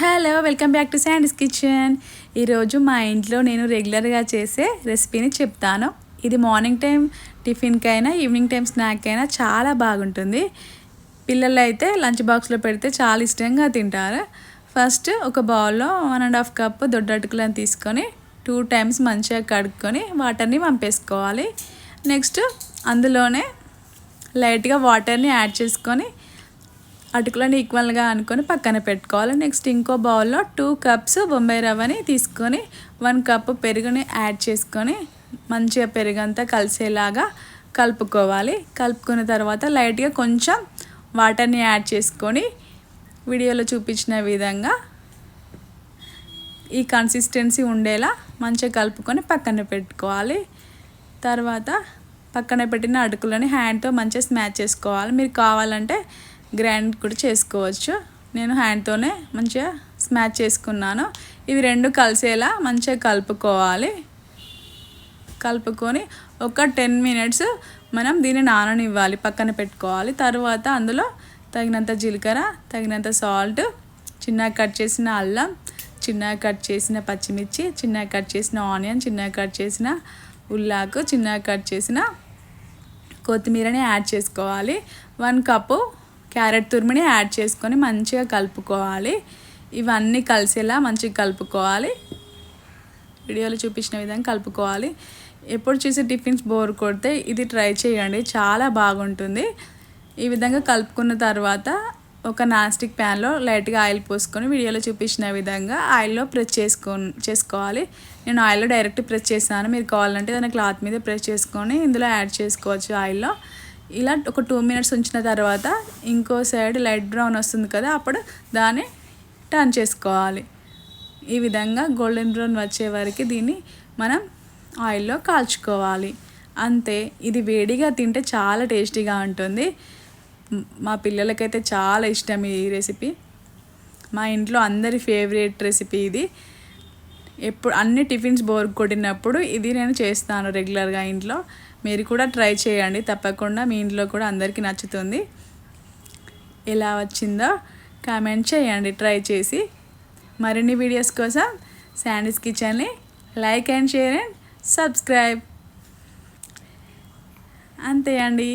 Hello welcome back to Sandy's kitchen. ఈరోజు మా ఇంట్లో నేను రెగ్యులర్గా చేసే రెసిపీని చెప్తాను. ఇది మార్నింగ్ టైం టిఫిన్కైనా ఈవినింగ్ టైం స్నాక్ అయినా చాలా బాగుంటుంది. పిల్లలు అయితే లంచ్ బాక్స్లో పెడితే చాలా ఇష్టంగా తింటారు. ఫస్ట్ ఒక బౌల్లో వన్ అండ్ హాఫ్ కప్ దొడ్డటుకులను తీసుకొని టూ టైమ్స్ మంచిగా కడుక్కొని వాటర్ని పంపేసుకోవాలి. నెక్స్ట్ అందులోనే లైట్గా వాటర్ని యాడ్ చేసుకొని అటుకులను ఈక్వల్గా అనుకొని పక్కన పెట్టుకోవాలి. నెక్స్ట్ ఇంకో బౌల్లో టూ కప్స్ బొంబాయి రవ్వని తీసుకొని వన్ కప్ పెరుగుని యాడ్ చేసుకొని మంచిగా పెరుగంతా కలిసేలాగా కలుపుకోవాలి. కలుపుకున్న తర్వాత లైట్గా కొంచెం వాటర్ని యాడ్ చేసుకొని వీడియోలో చూపించిన విధంగా ఈ కన్సిస్టెన్సీ ఉండేలా మంచిగా కలుపుకొని పక్కన పెట్టుకోవాలి. తర్వాత పక్కన పెట్టిన అటుకులని హ్యాండ్తో మంచిగా స్మాచ్ చేసుకోవాలి. మీరు కావాలంటే గ్రైండ్ కూడా చేసుకోవచ్చు. నేను హ్యాండ్తోనే మంచిగా స్మాచ్ చేసుకున్నాను. ఇవి రెండు కలిసేలా మంచిగా కలుపుకోవాలి. కలుపుకొని ఒక టెన్ మినిట్స్ మనం దీన్ని నాననివ్వాలి పక్కన పెట్టుకోవాలి. తర్వాత అందులో తగినంత జీలకర్ర తగినంత సాల్ట్ చిన్నగా కట్ చేసిన అల్లం చిన్నగా కట్ చేసిన పచ్చిమిర్చి చిన్నగా కట్ చేసిన ఆనియన్ చిన్నగా కట్ చేసిన ఉల్లాకు చిన్నగా కట్ చేసిన కొత్తిమీరని యాడ్ చేసుకోవాలి. వన్ కప్పు క్యారెట్ తురిమిని యాడ్ చేసుకొని మంచిగా కలుపుకోవాలి. ఇవన్నీ కలిసేలా మంచిగా కలుపుకోవాలి. వీడియోలో చూపించిన విధంగా కలుపుకోవాలి. ఎప్పుడు చూసి టిఫిన్స్ బోర్ కొడితే ఇది ట్రై చేయండి. చాలా బాగుంటుంది. ఈ విధంగా కలుపుకున్న తర్వాత ఒక నాస్టిక్ ప్యాన్లో లైట్గా ఆయిల్ పోసుకొని వీడియోలో చూపించిన విధంగా ఆయిల్లో ప్రెస్ చేసుకో చేసుకోవాలి. నేను ఆయిల్లో డైరెక్ట్ ప్రెస్ చేశాను మీరు కావాలంటే దాని క్లాత్ మీద ప్రెస్ చేసుకొని ఇందులో యాడ్ చేసుకోవచ్చు ఆయిల్లో. ఇలా ఒక టూ మినిట్స్ ఉంచిన తర్వాత ఇంకో సైడ్ లైట్ బ్రౌన్ వస్తుంది కదా అప్పుడు దాన్ని టర్న్ చేసుకోవాలి. ఈ విధంగా గోల్డెన్ బ్రౌన్ వచ్చే వరకు దీన్ని మనం ఆయిల్లో కాల్చుకోవాలి. అంతే ఇది వేడిగా తింటే చాలా టేస్టీగా ఉంటుంది. మా పిల్లలకైతే చాలా ఇష్టం ఈ రెసిపీ. మా ఇంట్లో అందరి ఫేవరెట్ రెసిపీ ఇది. ఎప్పుడు అన్ని టిఫిన్స్ బోర్ కొట్టినప్పుడు ఇది నేను చేస్తాను రెగ్యులర్గా ఇంట్లో. మీరు కూడా ట్రై చేయండి. తప్పకుండా మీ ఇంట్లో కూడా అందరికీ నచ్చుతుంది. ఎలా వచ్చిందో కామెంట్ చేయండి. ట్రై చేసి మరిన్ని వీడియోస్ కోసం Sandy's కిచెన్ని like and share and subscribe. అంతే అండి.